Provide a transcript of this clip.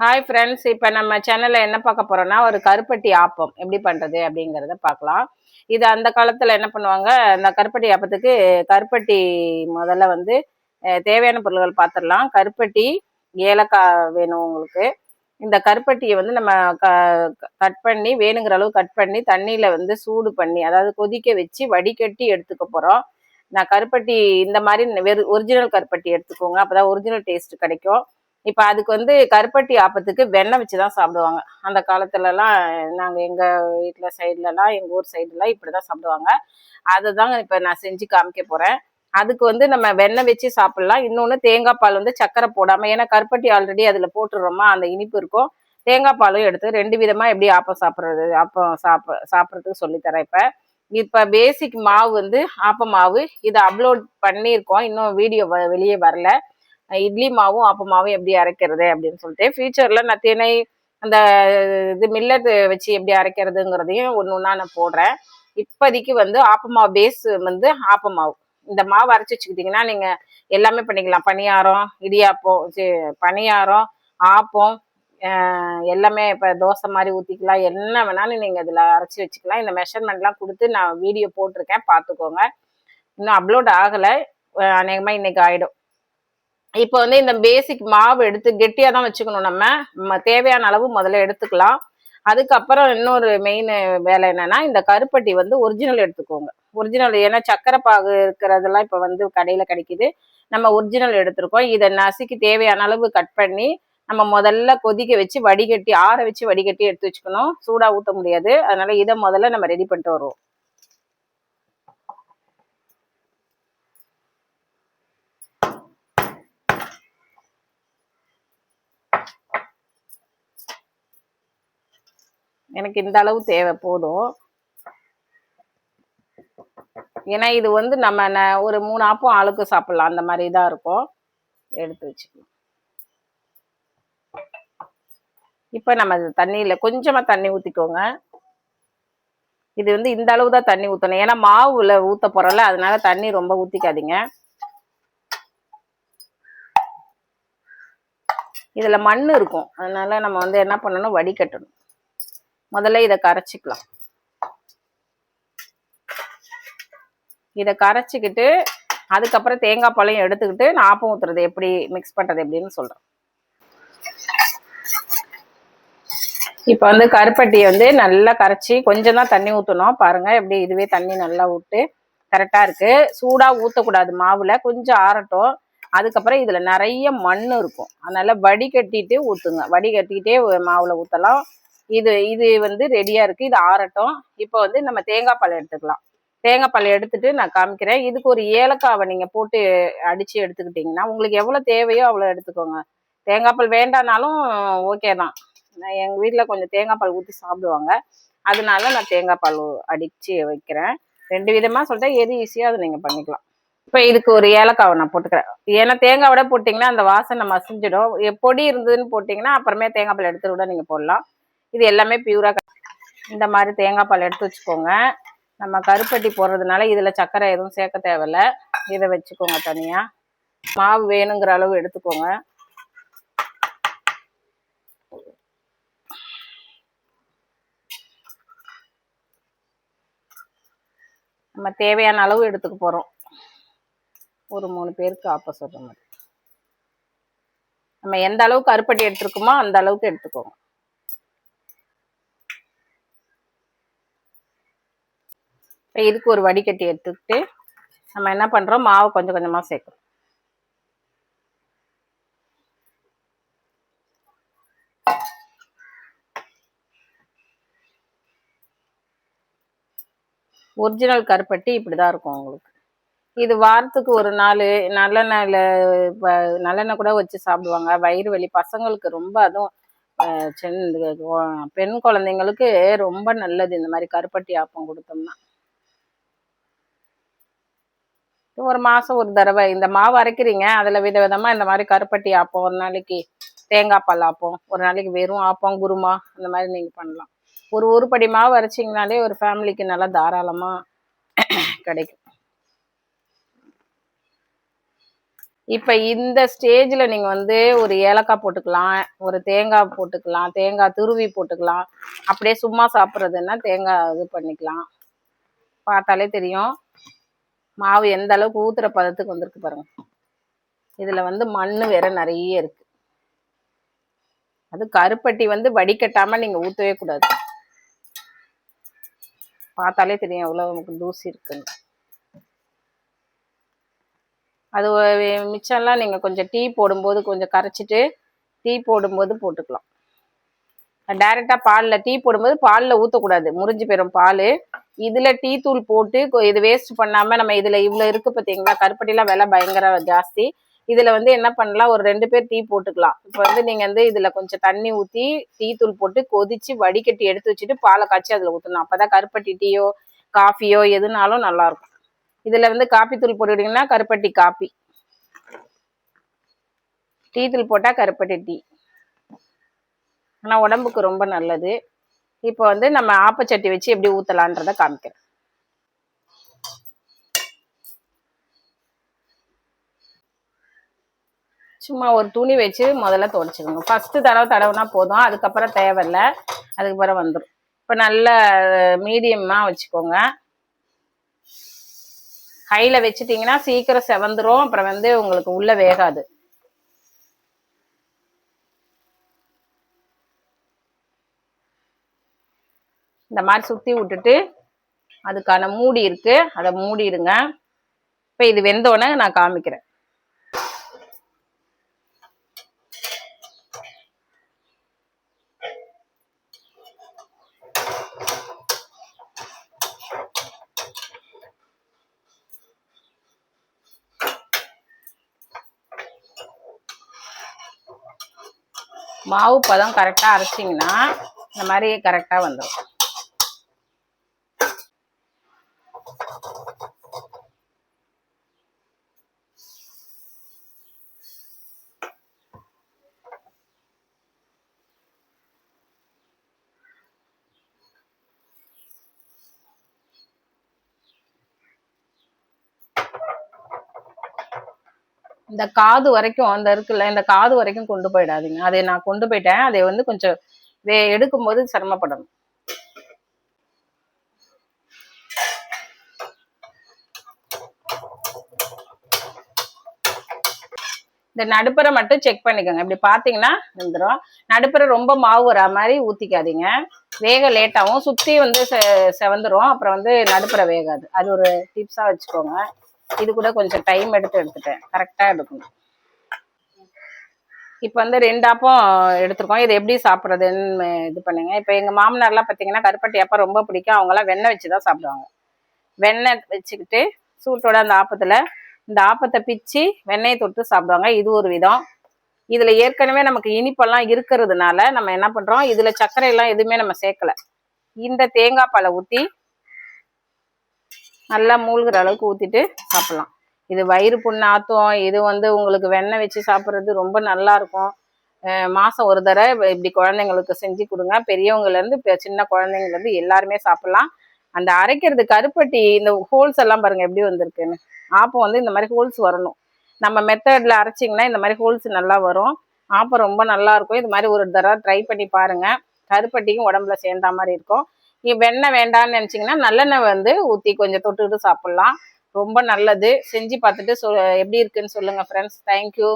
Hi friends இப்போ நம்ம சேனலில் என்ன பார்க்க போகிறோன்னா ஒரு கருப்பட்டி ஆப்பம். எப்படி பண்ணுறது அப்படிங்கிறத பார்க்கலாம். இது அந்த காலத்தில் என்ன பண்ணுவாங்க அந்த கருப்பட்டி ஆப்பத்துக்கு கருப்பட்டி முதல்ல வந்து தேவையான பொருட்கள் பார்த்துடலாம் கருப்பட்டி ஏலக்காய் வேணும் உங்களுக்கு. இந்த கருப்பட்டியை வந்து நம்ம க கட் பண்ணி வேணுங்கிற அளவு கட் பண்ணி தண்ணியில் வந்து சூடு பண்ணி அதாவது கொதிக்க வச்சு வடிகட்டி எடுத்துக்க போகிறோம் நான் கருப்பட்டி இந்த மாதிரி வெறு ஒரிஜினல் கருப்பட்டி எடுத்துக்கோங்க. அப்போ தான் ஒரிஜினல் டேஸ்ட் கிடைக்கும். இப்போ அதுக்கு வந்து கருப்பட்டி ஆப்பத்துக்கு வெண்ணெய் வச்சு தான் சாப்பிடுவாங்க. அந்த காலத்துலலாம் நாங்கள் எங்கள் வீட்டில் சைட்லலாம் எங்கள் ஊர் சைடுலாம் இப்படி தான் சாப்பிடுவாங்க. அதை தாங்க இப்போ நான் செஞ்சு காமிக்க போகிறேன் அதுக்கு வந்து நம்ம வெண்ணெய் வச்சு சாப்பிட்லாம். இன்னொன்று தேங்காய் பால் வந்து சக்கரை போடாமல் ஏன்னா கருப்பட்டி ஆல்ரெடி அதில் போட்டுடுறோமா அந்த இனிப்பு இருக்கும். தேங்காய் பாலும் எடுத்து ரெண்டு விதமாக எப்படி ஆப்பம் சாப்பிட்றது ஆப்பம் சாப்பிட சாப்பிட்றதுக்கு சொல்லித்தரேன் இப்போ. இப்போ பேசிக் மாவு வந்து ஆப்ப மாவு. இதை அப்லோட் பண்ணியிருக்கோம். இன்னும் வீடியோ வெளியே வரல. இட்லி மாவும் ஆப்ப மாவும் எப்படி அரைக்கிறது அப்படின்னு சொல்லிட்டு ஃபியூச்சர்ல நான் திணை அந்த இது மில்லட் வச்சு எப்படி அரைக்கிறதுங்கிறதையும் ஒன்று ஒன்றா நான் போடுறேன். இப்போதைக்கு வந்து ஆப்பமாவு பேஸ் வந்து ஆப்பமாவு இந்த மாவு அரைச்சி வச்சுக்கிட்டிங்கன்னா நீங்கள் எல்லாமே பண்ணிக்கலாம். பனியாரம் இடியாப்பம் பனியாரம் ஆப்பம் எல்லாமே இப்போ தோசை மாதிரி ஊற்றிக்கலாம் என்ன வேணாலும் நீங்கள் இதில் அரைச்சி வச்சுக்கலாம். இந்த மெஷர்மெண்ட்லாம் கொடுத்து நான் வீடியோ போட்டிருக்கேன். பார்த்துக்கோங்க. இன்னும் அப்லோட் ஆகலை. அநேகமாக இன்னைக்கு ஆகிடும் இப்போ வந்து இந்த பேசிக் மாவு எடுத்து கெட்டியாக தான் வச்சுக்கணும் நம்ம. தேவையான அளவு முதல்ல எடுத்துக்கலாம். அதுக்கப்புறம் இன்னொரு மெயின் வேலை என்னன்னா இந்த கருப்பட்டி வந்து ஒரிஜினல் எடுத்துக்கோங்க. ஒரிஜினல் ஏன்னா சக்கரை பாகு இருக்கிறதெல்லாம் இப்போ வந்து கடையில் கிடைக்குது. நம்ம ஒரிஜினல் எடுத்திருக்கோம். இதை நசுக்கி தேவையான அளவு கட் பண்ணி நம்ம முதல்ல கொதிக்க வச்சு வடிகட்டி ஆற வச்சு வடிகட்டி எடுத்து வச்சுக்கணும். சூடாக ஊற்ற முடியாது. அதனால இதை முதல்ல நம்ம ரெடி பண்ணிட்டு வருவோம். எனக்கு இந்த அளவு தேவை போதும். ஏன்னா இது வந்து நம்ம ந- ஒரு மூணு ஆப்பம் ஆளுக்கு சாப்பிடலாம். அந்த மாதிரி தான் இருக்கும். எடுத்து வச்சுக்கலாம் இப்போ நம்ம தண்ணியில் கொஞ்சமாக தண்ணி ஊற்றிக்கோங்க இது வந்து இந்த அளவு தான் தண்ணி ஊற்றணும் ஏன்னா மாவுல ஊற்ற போகிறோம்ல அதனால தண்ணி ரொம்ப ஊற்றிக்காதீங்க இதில் மண் இருக்கும். அதனால நம்ம வந்து என்ன பண்ணணும்? வடிகட்டணும். முதல்ல இதை கரைச்சிக்கலாம். இதை கரைச்சிக்கிட்டு அதுக்கப்புறம் தேங்காய் பழையும் எடுத்துக்கிட்டு நான் ஆப்பம் ஊத்துறது எப்படி மிக்ஸ் பண்றது எப்படின்னு சொல்றேன். இப்போ வந்து கருப்பட்டியை வந்து நல்லா கரைச்சி கொஞ்சம் தான் தண்ணி ஊற்றணும் பாருங்க எப்படி இதுவே தண்ணி நல்லா விட்டு கரெக்டாக இருக்கு. சூடாக ஊற்றக்கூடாது மாவுல கொஞ்சம் ஆறட்டும். அதுக்கப்புறம் இதுல நிறைய மண் இருக்கும். அதனால வடிகட்டிட்டு ஊத்துங்க. வடிகட்டிக்கிட்டே மாவுல ஊற்றலாம் இது இது வந்து ரெடியா இருக்கு. இது ஆறட்டும். இப்போ வந்து நம்ம தேங்காய் பால் எடுத்துக்கலாம். தேங்காய் பால் எடுத்துட்டு நான் காமிக்கிறேன். இதுக்கு ஒரு ஏலக்காவை நீங்க போட்டு அடிச்சு எடுத்துக்கிட்டீங்கன்னா உங்களுக்கு எவ்வளவு தேவையோ அவ்வளவு எடுத்துக்கோங்க. தேங்காய் பால் வேண்டானாலும் ஓகே தான். நான் எங்க வீட்ல கொஞ்சம் தேங்காய் பால் ஊற்றி சாப்பிடுவாங்க. அதனால நான் தேங்காய் பால் அடிச்சு வைக்கிறேன். ரெண்டு விதமா சொல்லிட்டேன் எது ஈஸியோ அதை நீங்க பண்ணிக்கலாம். இப்போ இதுக்கு ஒரு ஏலக்காவை நான் போட்டுக்கிறேன். ஏன்னா தேங்காய் விட போட்டிங்கன்னா அந்த வாசனை மசிஞ்சிடும். எ- பொடி இருந்ததுன்னு போட்டிங்கன்னா அப்புறமே தேங்காய் பால் எடுத்து கூட நீங்கள் போடலாம். இது எல்லாமே பியூரா இந்த மாதிரி தேங்காய் பால் எடுத்து வச்சுக்கோங்க. நம்ம கருப்பட்டி போடுறதுனால இதில் சர்க்கரை எதுவும் சேர்க்க தேவையில்ல. இதை வச்சுக்கோங்க தனியாக மாவு வேணுங்கிற அளவு எடுத்துக்கோங்க. நம்ம தேவையான அளவு எடுத்துக்க போகிறோம் ஒரு மூணு பேருக்கு ஆப்போசிட் மாதிரி. நம்ம எந்த அளவுக்கு கருப்பட்டி எடுத்துருக்கோமோ அந்த அளவுக்கு எடுத்துக்கோங்க. இப்போ இதுக்கு ஒரு வடிகட்டி எடுத்துக்கிட்டு நம்ம என்ன பண்ணுறோம் மாவை கொஞ்சம் கொஞ்சமாக சேர்க்குறோம் ஒரிஜினல் கருப்பட்டி இப்படி தான் இருக்கும் உங்களுக்கு. இது வாரத்துக்கு ஒரு நாள் நல்லெண்ணெயில் இப்போ நல்லெண்ணெய் கூட வச்சு சாப்பிடுவாங்க. வயிறு வலி பசங்களுக்கு ரொம்ப அதுவும் சின்ன பெண் குழந்தைங்களுக்கு ரொம்ப நல்லது. இந்த மாதிரி கருப்பட்டி ஆப்பம் கொடுத்தோம்னா. ஒரு மாதம் ஒரு தடவை. இந்த மாவு அரைக்கிறீங்க அதில் வித விதமாக இந்த மாதிரி கருப்பட்டி ஆப்பம் ஒரு நாளைக்கு தேங்காய் பால் ஆப்பம் ஒரு நாளைக்கு வெறும் ஆப்பம் குருமா அந்த மாதிரி நீங்கள் பண்ணலாம். ஒரு உருப்படி மாவு அரைச்சிங்கனாலே ஒரு ஃபேமிலிக்கு நல்லா தாராளமாக கிடைக்கும். இப்போ இந்த ஸ்டேஜில் நீங்கள் வந்து ஒரு ஏலக்காய் போட்டுக்கலாம் ஒரு தேங்காய் போட்டுக்கலாம் தேங்காய் துருவி போட்டுக்கலாம். அப்படியே சும்மா சாப்பிட்றதுன்னா தேங்காய் இது பண்ணிக்கலாம். பார்த்தாலே தெரியும். மாவு எந்த அளவுக்கு ஊத்துற பதத்துக்கு வந்திருக்கு பாருங்க. இதில் வந்து மண் வேற நிறைய இருக்கு. அது கருப்பட்டி வந்து வடிகட்டாமல் நீங்கள் ஊற்றவே கூடாது. பார்த்தாலே தெரியும் எவ்வளோ நமக்கு தூசி இருக்குன்னு. அது மிச்சம்லாம் நீங்கள் கொஞ்சம் டீ போடும்போது கொஞ்சம் கரைச்சிட்டு டீ போடும்போது போட்டுக்கலாம். டைரெக்டாக பாலில் டீ போடும்போது பாலில் ஊற்றக்கூடாது முறிஞ்சு போயிடும் பால். இதில் டீ தூள் போட்டு இது வேஸ்ட் பண்ணாமல் நம்ம இதில் இவ்வளோ இருக்குது பார்த்தீங்களா கருப்பட்டிலாம் விலை பயங்கர ஜாஸ்தி. இதில் வந்து என்ன பண்ணலாம்? ஒரு ரெண்டு பேர் டீ போட்டுக்கலாம். இப்போ வந்து நீங்கள் வந்து இதில் கொஞ்சம் தண்ணி ஊற்றி டீ தூள் போட்டு கொதித்து வடிகட்டி எடுத்து வச்சுட்டு பாலை காய்ச்சி அதில் ஊற்றணும் அப்போ தான் கருப்பட்டி டீயோ காஃபியோ எதுனாலும் நல்லாயிருக்கும். இதில் வந்து காப்பி தூள் போட்டுக்கிட்டிங்கன்னா கருப்பட்டி காப்பி டீ தூள் போட்டால் கருப்பட்டி டீ. ஆனால் உடம்புக்கு ரொம்ப நல்லது. இப்போ வந்து நம்ம ஆப்பச்சட்டி வச்சு எப்படி ஊற்றலான்றதை காமிக்கிறேன். சும்மா ஒரு துணி வச்சு முதல்ல துடைச்சிக்கோங்க. ஃபஸ்ட்டு தடவை தடவைனா போதும். அதுக்கப்புறம் தேவையில்ல. அதுக்கப்புறம் வந்துடும் இப்போ நல்ல மீடியமாக வச்சுக்கோங்க. கையில் வச்சுட்டிங்கன்னா சீக்கிரம் செவந்துரும். அப்புறம் வந்து உங்களுக்கு உள்ளே வேகாது. இந்த மாதிரி சுற்றி விட்டுட்டு அதுக்கான மூடி இருக்கு. அதை மூடிடுங்க. இப்போ இது வெந்தோடனே நான் காமிக்கிறேன். மாவு பதம் கரெக்டாக அரைச்சிங்கன்னா இந்த மாதிரி கரெக்டாக வந்துடும் இந்த காது வரைக்கும் அந்த இருக்குல்ல இந்த காது வரைக்கும் கொண்டு போயிடாதீங்க. அதை நான் கொண்டு போயிட்டேன். அதை வந்து கொஞ்சம் வே எடுக்கும்போது சிரமப்படணும். இந்த நடுப்புற மட்டும் செக் பண்ணிக்கோங்க. இப்படி பார்த்தீங்கன்னா வந்துடும் நடுப்பரை ரொம்ப மாவு வரா மாதிரி ஊற்றிக்காதீங்க வேக லேட்டாகவும் சுற்றி வந்து செ செவந்துடும் அப்புறம் வந்து நடுப்புற வேகாது. அது ஒரு டிப்ஸாக வச்சுக்கோங்க. இது கூட கொஞ்சம் டைம் எடுத்து எடுத்துட்டேன். கரெக்டாக எடுக்கணும். இப்போ வந்து ரெண்டு அப்பம் எடுத்திருக்கோம். இது எப்படி சாப்பிட்றதுன்னு இது பண்ணுங்க. இப்போ எங்கள் மாமனார்லாம் பார்த்தீங்கன்னா கருப்பட்டி அப்பம் ரொம்ப பிடிக்கும். அவங்களாம் வெண்ணெய் வச்சு தான் சாப்பிடுவாங்க. வெண்ணெய் வச்சுக்கிட்டு சூட்டோட அந்த ஆப்பத்தில் இந்த ஆப்பத்தை பிச்சு வெண்ணெயை தொட்டு சாப்பிடுவாங்க. இது ஒரு விதம். இதில் ஏற்கனவே நமக்கு இனிப்பெல்லாம் இருக்கிறதுனால நம்ம என்ன பண்ணுறோம் இதில் சர்க்கரை எல்லாம் எதுவுமே நம்ம சேர்க்கல. இந்த தேங்காய் பாலை ஊற்றி நல்லா மூழ்கிற அளவுக்கு ஊற்றிட்டு சாப்பிட்லாம். இது வயிறு புண்ணாத்தும் இது வந்து உங்களுக்கு வெண்ணெய் வச்சு சாப்பிட்றது ரொம்ப நல்லா இருக்கும். மாதம் ஒரு தடவை இப்படி குழந்தைங்களுக்கு செஞ்சு கொடுங்க. பெரியவங்கலேருந்து இப்போ சின்ன குழந்தைங்கலேருந்து எல்லாருமே சாப்பிட்லாம். அந்த அரைக்கிறது கருப்பட்டி இந்த ஹோல்ஸ் எல்லாம் பாருங்கள் எப்படி வந்திருக்குன்னு. ஆப்பம் வந்து இந்த மாதிரி ஹோல்ஸ் வரணும். நம்ம மெத்தடில் அரைச்சிங்கன்னா இந்த மாதிரி ஹோல்ஸ் நல்லா வரும். ஆப்பம் ரொம்ப நல்லா இருக்கும். இது மாதிரி ஒரு தடவை ட்ரை பண்ணி பாருங்கள் கருப்பட்டியும் உடம்புல சேர்ந்தா மாதிரி இருக்கும். வெண்ணெய் வேண்டாம்னு நினச்சிங்கன்னா நல்லெண்ணெய் வந்து ஊற்றி கொஞ்சம் தொட்டுக்கிட்டு சாப்பிட்லாம். ரொம்ப நல்லது. செஞ்சு பார்த்துட்டு சொ எப்படி இருக்குன்னு சொல்லுங்கள் ஃப்ரெண்ட்ஸ் தேங்க்யூ